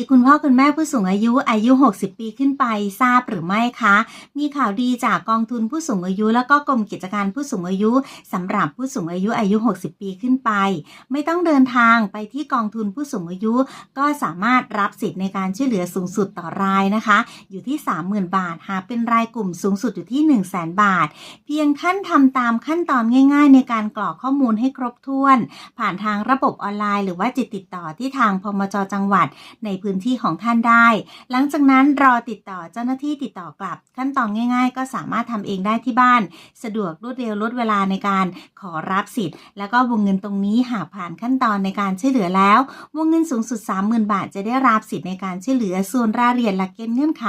ีคุณพ่อคุณแม่ผู้สูงอายุอายุ 60 ปีขึ้นไปทราบหรือไม่คะ มีข่าวดีจากกองทุนผู้สูงอายุ แล้วก็กรมกิจการผู้สูงอายุสำหรับผู้สูงอายุอายุ 60 ปีขึ้นไป ไม่ต้องเดินทางไปที่กองทุนผู้สูงอายุ ก็สามารถรับสิทธิ์ในการช่วยเหลือสูงสุดต่อรายนะคะ อยู่ที่ 30,000 บาท หากเป็นรายกลุ่มสูงสุดอยู่ที่ 1 0 0 0 0แบาท เพียงท่านทำตามขั้นตอนง่าย ๆ ในการกรอกข้อมูลให้ครบถ้วน ผ่านทางระบบออนไลน์ หรือว่าจิตติดต่อที่ทางพมจจังหวัดในพื้นที่ของท่านได้ หลังจากนั้นรอติดต่อเจ้าหน้าที่ติดต่อกลับ ขั้นตอนง่าย ๆ ก็สามารถทำเองได้ที่บ้าน สะดวกรวดเร็วลดเวลาในการขอรับสิทธิ์ แล้วก็วงเงินตรงนี้หากผ่านขั้นตอนในการช่วยเหลือแล้ว วงเงินสูงสุด 30,000 บาท จะได้รับสิทธิ์ในการช่วยเหลือส่วนรายละเอียดหลักเกณฑ์เงื่อนไข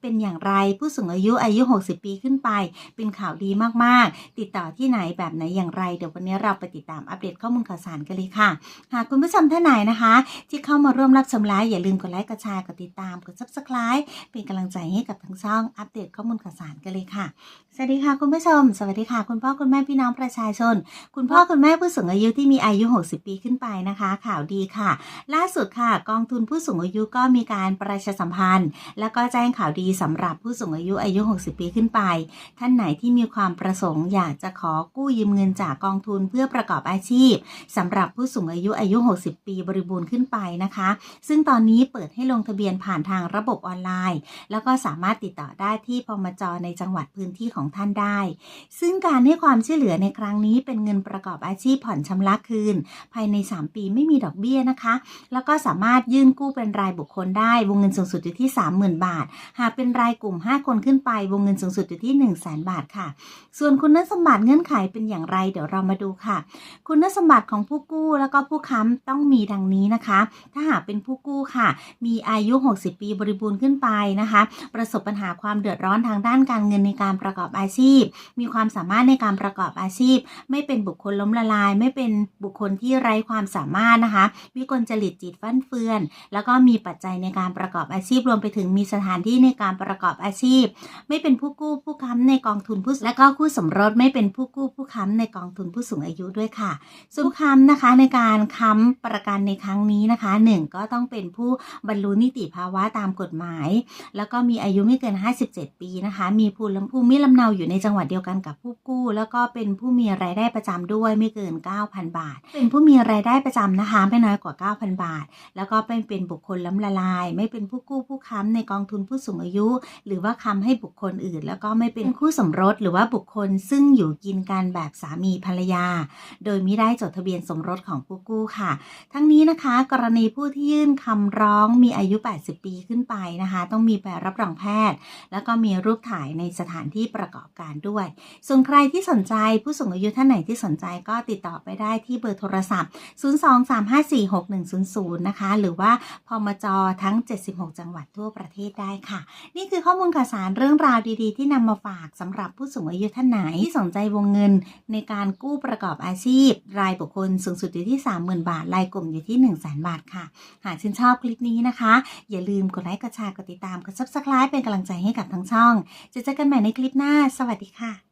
เป็นอย่างไรผู้สูงอายุอายุ 60 ปีขึ้นไป เป็นข่าวดีมากๆ ติดต่อที่ไหนแบบไหนอย่างไร เดี๋ยววันนี้เราไปติดตามอัปเดตข้อมูลข่าวสารกันเลยค่ะ หากคุณผู้ชมท่านไหนนะคะ ที่เข้ามาร่วมรับชมไลฟ์อย่าลืมกดไลค์กดแชร์กดติดตามกด subscribe เป็นกำลังใจให้กับทั้งช่องอัปเดตข้อมูลข่าวสารกันเลยค่ะ สวัสดีค่ะคุณผู้ชม สวัสดีค่ะ คุณพ่อคุณแม่พี่น้องประชาชน คุณพ่อคุณแม่ผู้สูงอายุที่มีอายุ 60 ปีขึ้นไปนะคะ ข่าวดีค่ะ ล่าสุดค่ะ กองทุนผู้สูงอายุก็มีการประชาสัมพันธ์ แล้วก็แจ้งข่าวดีสำหรับผู้สูงอายุอายุ 60 ปีขึ้นไป ท่านไหนที่มีความประสงค์อยากจะขอกู้ยืมเงินจากกองทุนเพื่อประกอบอาชีพสำหรับผู้สูงอายุอายุ 60 ปีบริบูรณ์ขึ้นไปนะคะ ซึ่งตอนนี้เปิดให้ลงทะเบียนผ่านทางระบบออนไลน์ แล้วก็สามารถติดต่อได้ที่พมจในจังหวัดพื้นที่ของท่านได้ ซึ่งการให้ความช่วยเหลือในครั้งนี้เป็นเงินประกอบอาชีพผ่อนชำระคืน ภายใน 3 ปีไม่มีดอกเบี้ยนะคะ แล้วก็สามารถยื่นกู้เป็นรายบุคคลได้วงเงินสูงสุดอยู่ที่ 30,000 บาท หากเป็นรายกลุ่ม 5 คนขึ้นไปวงเงินสูงสุดอยู่ที่ 1 0 0 0 0แบาทค่ะ ส่วนคุณสมบัติเงื่อนไขเป็นอย่างไรเดี๋ยวเรามาดูค่ะ คุณสมบัติของผู้กู้แล้วก็ผู้ค้ำต้องมีดังนี้นะคะ ถ้าหากเป็นผู้กู้ค่ะมีอายุ 60 ปีบริบูรณ์ขึ้นไปนะคะ ประสบปัญหาความเดือดร้อนทางด้านการเงินในการประกอบอาชีพ มีความสามารถในการประกอบอาชีพ ไม่เป็นบุคคลล้มละลาย ไม่เป็นบุคคลที่ไร้ความสามารถนะคะ วิกลจริตจิตฟั่นเฟือน แล้วก็มีปัจจัยในการประกอบอาชีพรวมไปถึงมีสถานที่ในการประกอบอาชีพ ไม่เป็นผู้กู้ผู้ค้ำในกองทุนผู้และก็คู่สมรสไม่เป็นผู้กู้ผู้ค้ำในกองทุนผู้สูงอายุด้วยค่ะ สู้ค้ำนะคะในการค้ำประกันในครั้งนี้นะคะหนึ่งก็ต้องเป็นผู้บรรลุนิติภาวะตามกฎหมาย แล้วก็มีอายุไม่เกิน 57 ปีนะคะ มีภูมิภูมิลำเนาอยู่ในจังหวัดเดียวกันกับผู้กู้ แล้วก็เป็นผู้มีรายได้ประจำด้วยไม่เกิน 9,000 บาท เป็นผู้มีรายได้ประจำนะคะไม่น้อยกว่า 9,000 บาท แล้วก็เป็นเป็นบุคคลล้มละลาย ไม่เป็นผู้กู้ผู้ค้ำในกองทุนผู้สูงอายุ หรือว่าค้ำให้บุคคลอื่น แล้วก็ไม่เป็นคู่สมรสหรือว่าบุคคลซึ่งอยู่กินกันแบบสามีภรรยา โดยไม่ได้จดทะเบียนสมรสของผู้กู้ค่ะ ทั้งนี้นะคะ กรณีผู้ที่ยื่นคำร้องมีอายุ 80 ปีขึ้นไปนะคะ ต้องมีใบรับรองแพทย์ แล้วก็มีรูปถ่ายในสถานที่ประกอบการด้วย ส่วนใครที่สนใจผู้สูงอายุท่านไหนที่สนใจก็ติดต่อไปได้ที่เบอร์โทรศัพท์ 023546100 นะคะ หรือว่าพมจทั้ง 76 จังหวัดทั่วประเทศได้ค่ะ นี่คือข้อมูลข่าวสารเรื่องราวดีๆ ที่นำมาฝากสำหรับผู้สูงอายุท่านไหนที่สนใจวงเงิน ในการกู้ประกอบอาชีพ รายบุคคลสูงสุดอยู่ที่ 30,000 บาท รายกลุ่มอยู่ที่ 1 0 0 0 0 0 บาทค่ะ หากชื่นชอบคลิปปนี้นะคะ อย่าลืมกดไลค์กดแชร์กดติดตามกด subscribe เป็นกำลังใจให้กับทั้งช่อง จะเจอกันใหม่ในคลิปหน้า สวัสดีค่ะ